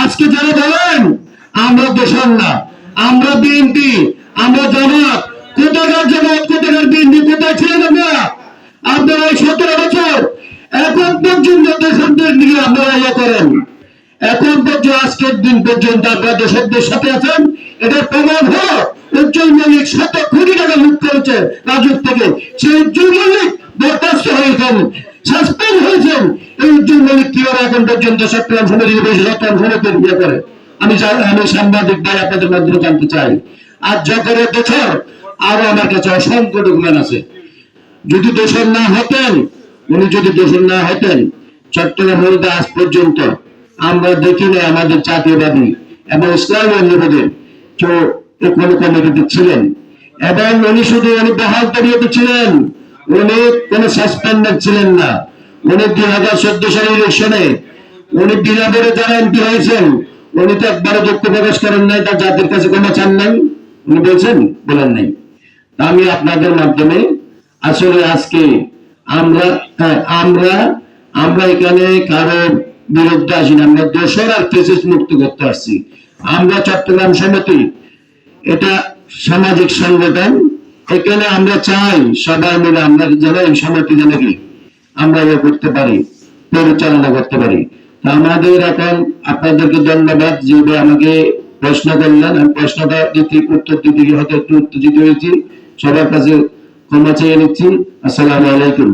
আজকে যারা বলেন, আমরা দোষর না আমরা বিএনপি, আমরা জামাত। কোথাকার জামাত, কোথাকার বিএনপি, কোথায় ছিলেন আপনারা? আপনারা সতেরো বছর, এখন পর্যন্ত দেশদের দিকে আপনারা ইয়ে করেন। এখন পর্যন্ত, আজকের দিন পর্যন্ত আপনারা দেশদের সাথে আছেন এটার প্রমাণ হলো উজ্জ্বল মল্লিক শত কোটি টাকা লুট করেছে রাজুক থেকে। সেই উজ্জ্বল মল্লিক বরখাস্ত হয়েছেন, সাসপেন্ড হয়েছেন। এই উজ্জ্বল মল্লিক কীভাবে এখন পর্যন্ত চট্টগ্রাম সমিতির বসে চট্টগ্রাম সমিতির বিয়ে করে? আমি আমি সাংবাদিক ভাই আপনাদের মাধ্যমে জানতে চাই। আর জগরের বছর আরও আমার কাছে অসংখ্য ডকুমেন্ট আছে। যদি দোষর না হতেন, উনি যদি দোষর না হতেন, চট্টগ্রাম মধ্যে আজ পর্যন্ত আমরা দেখি না আমাদের জাতীয়বাদী এবং ইসলামী অন্যদের কেউ কোনো কমিটিতে ছিলেন। এবং উনি শুধু উনি বহাল তবিয়তে ছিলেন। উনি কোনো সাসপেন্ডেড ছিলেন না। উনি দুই হাজার চোদ্দ সালের ইলেকশনে উনি বিনা বেড়ে যারা এমপি হয়েছেন উনি তো একবারও দুঃখ প্রকাশ করেন নাই তার জাতির কাছে কোনো চান নাই। উনি বলছেন বলেন নাই। আমি আপনাদের মাধ্যমে আসলে আজকে আমরা হ্যাঁ, আমরা আমরা এখানে কারও বিরুদ্ধে আসি না, আমরা দোষর আর কেসেস মুক্ত করতে আসছি। আমরা চট্টগ্রাম সমিতি, এটা সামাজিক সংগঠন, এখানে আমরা চাই সবাই মিলে আমরা যেন এই সমিতি যেন কি আমরা ইয়ে করতে পারি, পরিচালনা করতে পারি। আমাদের এখন আপনাদেরকে ধন্যবাদ যেভাবে আমাকে প্রশ্ন করলেন, আমি প্রশ্নটা দিতে উত্তর দিতে হয়তো একটু উত্তেজিত হয়েছি। সবার কাছে ক্ষমা চেয়ে নিচ্ছি। আসসালামু আলাইকুম।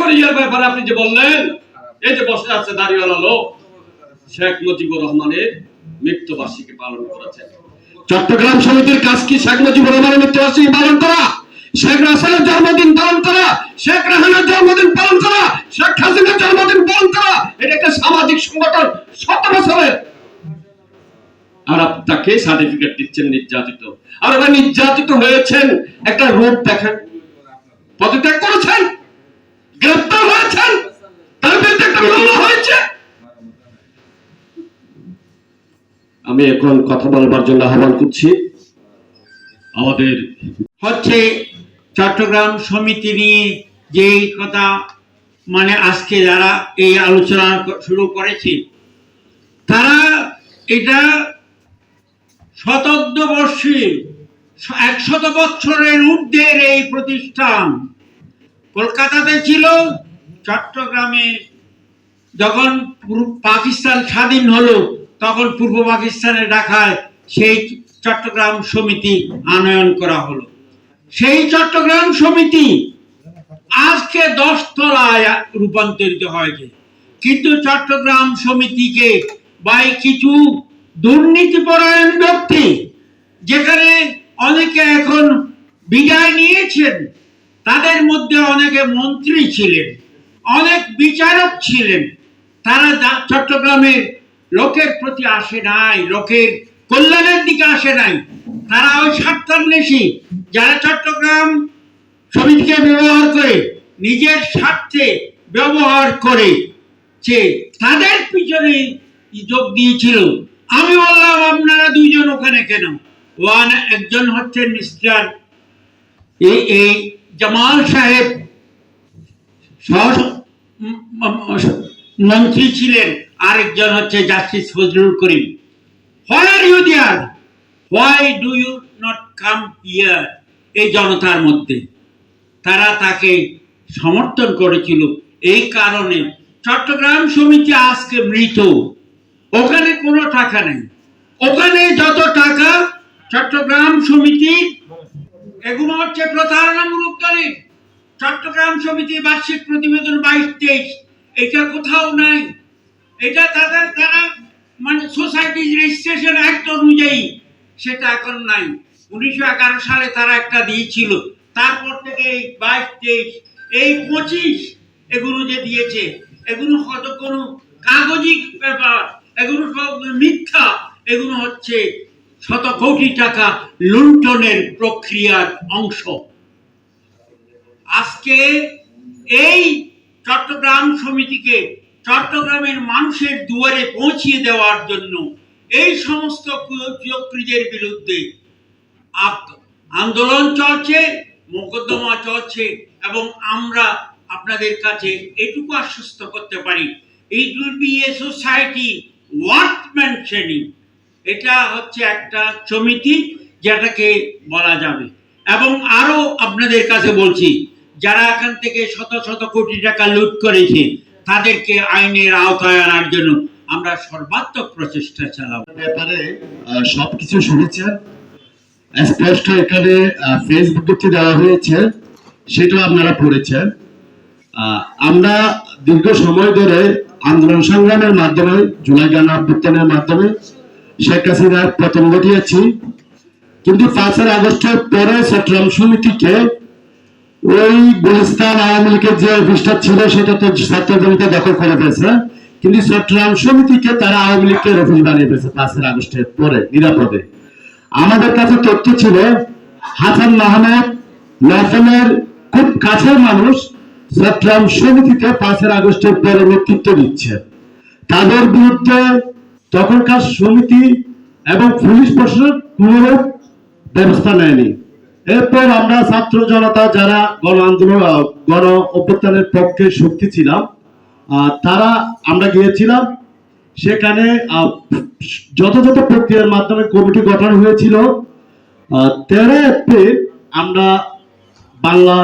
কোরিয়ার ব্যাপারে আপনি যে বললেন, এই যে বসে আছে দাঁড়িয়েওয়ালা লোক, শেখ মুজিবুর রহমানের মৃত্যুবার্ষিকী পালন করেছেন। চট্টগ্রাম সমিতির কাজ কি শেখ মুজিবুর রহমানের মৃত্যুবার্ষিকী পালন করা? শেখ রাসেলের জন্মদিন পালন করা? শেখ রাহানের জন্মদিন পালন করা? শেখ হাসিনার জন্মদিন পালন করা? এটা একটা সামাজিক সংগঠন, শত বছরের। আর তাকে সার্টিফিকেট দিচ্ছেন নির্যাতিত। আর ওরা নির্যাতিত হয়েছেন। একটা রূপ দেখেন। পদত্যাগ করেছেন। গ্রেপ্তার হয়েছেন? তার বিরুদ্ধে একটা মামলা হয়েছে? আমি এখন কথা বলবার জন্য আহ্বান করছি। আমাদের হচ্ছে চট্টগ্রাম সমিতি নিয়ে যেই কথা মানে আজকে যারা এই আলোচনা শুরু করেছে, তারা এটা শতাব্দ বর্ষে একশত বছরের ঊর্ধ্বের এই প্রতিষ্ঠান কলকাতাতে ছিল, চট্টগ্রামে যখন পাকিস্তান স্বাধীন হলো, তখন পূর্ব পাকিস্তানে ঢাকায় সেই চট্টগ্রাম সমিতি আনয়ন করা হলো। সেই চট্টগ্রাম সমিতি আজকে দশ তলায় রূপান্তরিত হয়েছে। কিন্তু চট্টগ্রাম সমিতিকে বাই কিছু দুর্নীতিপরায়ণ ব্যক্তি, যেখানে অনেকে এখন বিদায় নিয়েছেন তাদের মধ্যে অনেকে মন্ত্রী ছিলেন, অনেক বিচারক ছিলেন। তারা চট্টগ্রামের লোকের প্রতি আসে নাই, লোকের কল্যাণের দিকে আসে নাই। তারা ওই স্বার্থান্বেষী, যারা চট্টগ্রাম সমিতিকে ব্যবহার করে, নিজের স্বার্থে ব্যবহার করে, যে তাদের পিছনে যোগ দিয়েছিল। আমি বললাম, আপনারা দুইজন ওখানে কেন? ওয়ান, একজন হচ্ছেন মিস্টার এই জামাল সাহেব মন্ত্রী ছিলেন, আরেকজন হচ্ছে justice Fazlul Karim. Why are you there why do you not come here এই জনতার মধ্যে। তারা তাকে সমর্থন করেছিল। এই কারণে চট্টগ্রাম সমিতি আজকে মৃত। ওখানে কোনো টাকা নেই। ওখানে যত টাকা চট্টগ্রাম সমিতির এগুলো হচ্ছে প্রতারণামূলক দলিল। চট্টগ্রাম সমিতি বার্ষিক প্রতিবেদন বাইশ তেইশ। এটা কোথাও নাই। এটা তাদের তারা মানে সোসাইটি রেজিস্ট্রেশন অ্যাক্ট অনুযায়ী সেটা এখন নাই। উনিশশো এগারো সালে তারা একটা দিয়েছিল। তারপর থেকে এই বাইশ তেইশ, এই পঁচিশ এগুলো যে দিয়েছে, এগুলো হয়তো কোনো কাগজিক ব্যাপার, এগুলো সব মিথ্যা, এগুলো হচ্ছে শত কোটি টাকা লুণ্ঠনের প্রক্রিয়ার অংশ। আজকে এই চট্টগ্রাম সমিতিকে চট্টগ্রামের মানুষের দুয়ারে পৌঁছিয়ে দেওয়ার জন্য এই সমস্ত কুচক্রীদের বিরুদ্ধে আন্দোলন চলছে, মোকদ্দমা চলছে এবং আমরা আপনাদের কাছে এটুকু আশ্বস্ত করতে পারি। It will be a society worth mentioning এটা হচ্ছে একটা সমিতি যেটাকে বলা যাবে। এবং আরও আপনাদের কাছে বলছি, যারা এখান থেকে শত শত কোটি টাকা লুট করেছে, তাদেরকে আইনের আওতায় আনার জন্য আমরা সর্বাত্মক প্রচেষ্টা চালাবো। ব্যাপারে সবকিছু শুনেছেন? স্পষ্ট এখানে ফেসবুকে দেওয়া হয়েছে, সেটাও আপনারা পড়েছেন। আমরা দীর্ঘ সময় ধরে আন্দোলন সংগ্রামের মাধ্যমে, জুলাই গান অভ্যুত্থানের মাধ্যমে শেখ হাসিনার পতন ঘটিয়েছি। কিন্তু পাঁচের আগস্টের পরে চট্টগ্রাম সমিতিকে ওই গুলিস্তান আওয়ামী লীগের যে অফিসটা ছিল, সেটা তো ছাত্র জমিতে দখল করে ফেলছে। কিন্তু চট্টগ্রাম সমিতিকে তারা আওয়ামী লীগের অফিস বানিয়ে ফেলছে পাঁচের আগস্টের পরে, নিরাপদে। আমাদের কাছে তথ্য ছিল, হাসান মাহমুদ নফলের খুব কাছের মানুষ চট্টগ্রাম সমিতিতে পাঁচের আগস্টের পরে নেতৃত্ব দিচ্ছে। তাদের বিরুদ্ধে তখনকার সমিতি এবং পুলিশ প্রশাসন কোনরূপ ব্যবস্থা নেয়নি। এরপর আমরা ছাত্র জনতা যারা গণ আন্দোলন গণ অভ্যুত্থানের পক্ষে শক্তি ছিলাম তারা আমরা গিয়েছিলাম। সেখানে যথাযথ প্রক্রিয়ার মাধ্যমে কমিটি গঠন হয়েছিল। তেরো এপ্রিল আমরা বাংলা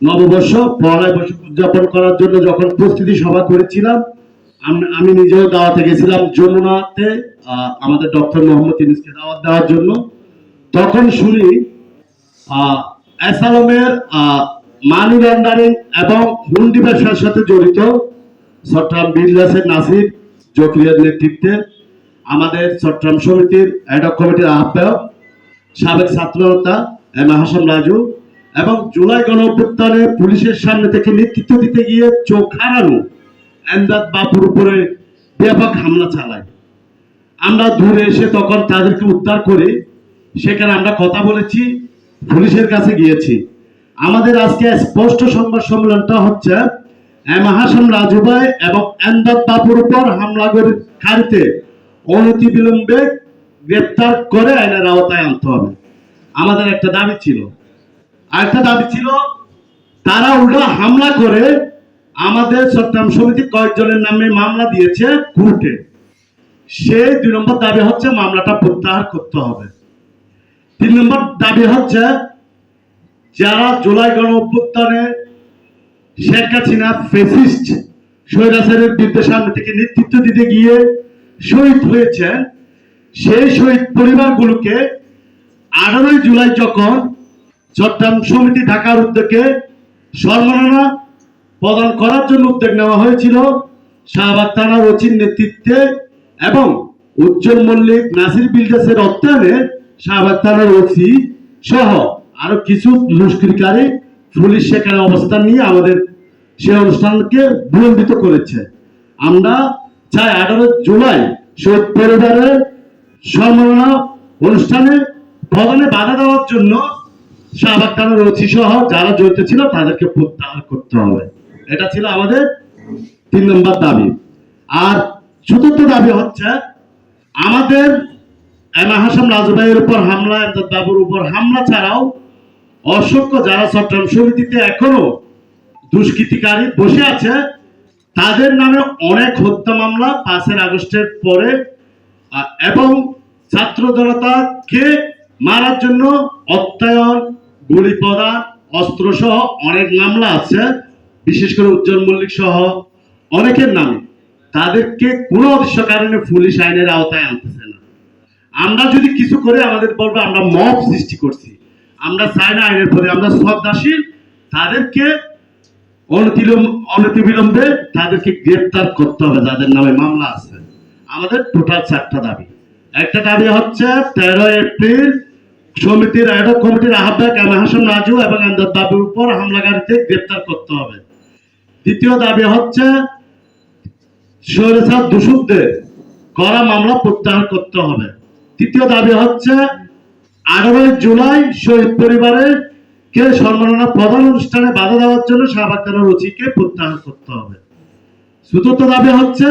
নববর্ষ পয়লা বৈশাখ উদযাপন করার জন্য যখন প্রস্তুতি সভা করেছিলাম আম- নিজেও দাওয়াতে গেছিলাম যমুনাতে আমাদের ডক্টর মোহাম্মদ ইনিসকে দাওয়াত দেওয়ার জন্য। তখন শুনি অ্যাসালমের মানি লন্ডারিং এবং হুন্ডি ব্যবসার সাথে জড়িত চট্টগ্রাম বিল্লাসের নাসির জকিরের নেতৃত্বে আমাদের চট্টগ্রাম সমিতির অ্যাডক কমিটির আহ্বায়ক, সাবেক ছাত্রনেতা এম হাসান রাজু এবং জুলাই গণ পুলিশের সামনে থেকে নেতৃত্ব দিতে গিয়ে চোখ হারানো এমদাদ বাপুর উপরে ব্যাপক হামলা চালায়। আমরা দূরে এসে তখন তাদেরকে উদ্ধার করে সেখানে আমরা কথা বলেছি, পুলিশের কাছে গিয়েছি। আমাদের আজকে স্পষ্ট সংবাদ সম্মেলনটা হচ্ছে এম হাসান রাজু ভাই এবং এমদাদ বাপুর উপর হামলা হামলাকারীতে অনতি বিলম্বে গ্রেপ্তার করে আইনের আওতায় আনতে হবে। আমাদের একটা দাবি ছিল। আরেকটা দাবি ছিল, তারা উল্টো হামলা করে আমাদের চট্টগ্রাম সমিতি কয়েকজনের নামে মামলা দিয়েছে কোর্টে। সে দুই নম্বর দাবি হচ্ছে মামলাটা প্রত্যাহার করতে হবে। তিন নম্বর দাবি হচ্ছে যারা জুলাই গণ অভ্যুত্থানে শেখ হাসিনা ফেসিস্ট স্বৈরাচারের সামনে থেকে নেতৃত্ব দিতে গিয়ে শহীদ হয়েছে, সেই শহীদ পরিবারগুলোকে আঠারোই জুলাই যখন চট্টগ্রাম সমিতি ঢাকার উদ্যোগে সম্মাননা প্রদান করার জন্য উদ্যোগ নেওয়া হয়েছিল শাহবাগ থানার ওচির নেতৃত্বে এবং উজ্জ্বল মল্লিক, নাসির বিল্ডাসের অর্থায়নে শাহবাগ থানার ওসি সহ আরও কিছু মুশকিলকারী পুলিশ সেখানে অবস্থান নিয়ে আমাদের সেই অনুষ্ঠানকে বিলম্বিত করেছে। আমরা চাই আঠারো জুলাই শহীদ পরিবারের সম্মাননা অনুষ্ঠানে ভবনে বাধা দেওয়ার জন্য শাহবাগ থানার ওসি সহ যারা জড়িত ছিল তাদেরকে প্রত্যাহার করতে হবে। এটা ছিল আমাদের তিন নম্বর দাবি। আর চতুর্থ দাবি হচ্ছে, আমাদের এমা হাসান রাজু উপর হামলা, এমদাদ বাবুর উপর হামলা ছাড়াও অসংখ্য যারা চট্টগ্রাম সমিতিতে এখনও দুষ্কৃতিকারী বসে আছে, তাদের নামে অনেক হত্যা মামলা পাঁচের আগস্টের পরে এবং ছাত্র জনতাকে মারার জন্য অত্যায়ন গুলি প্রদান অস্ত্র সহ অনেক মামলা আছে। বিশেষ করে উজ্জ্বল মল্লিক সহ অনেকের নামে। তাদেরকে কোনো অদৃশ্য কারণে পুলিশ আইনের আওতায় আনতেছে না। আমরা যদি কিছু করে আমাদের বলব আমরা মব সৃষ্টি করছি। আমরা চাই না আইনের প্রতি আমরা শ্রদ্ধাশীল তাদেরকে অনতিবিলম্বে তাদেরকে গ্রেপ্তার করতে হবে, যাদের নামে মামলা আছে। আমাদের টোটাল চারটা দাবি। একটা দাবি হচ্ছে তেরো এপ্রিল সমিতির অ্যাডক কমিটির আহ্বায়ক এম হাসান রাজু এবং আমদাদ বাবুর উপর হামলাকারীতে গ্রেপ্তার করতে হবে। দ্বিতীয় দাবি হচ্ছে স্বৈরাচার দূষকদের করা মামলা প্রত্যাহার করতে হবে। তৃতীয় দাবি হচ্ছে, আঠারোই জুলাই শহীদ পরিবারের কে সম্মাননা প্রধান অনুষ্ঠানে বাধা দেওয়ার জন্য শাহবাগ থানার ওসিকে প্রত্যাহার করতে হবে। চতুর্থ দাবি হচ্ছে,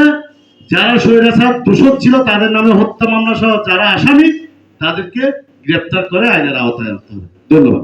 যারা স্বৈরাচার দূষক ছিল তাদের নামে হত্যা মামলা সহ যারা আসামি, তাদেরকে গ্রেপ্তার করে আইনের আওতায় আনতে হবে। ধন্যবাদ।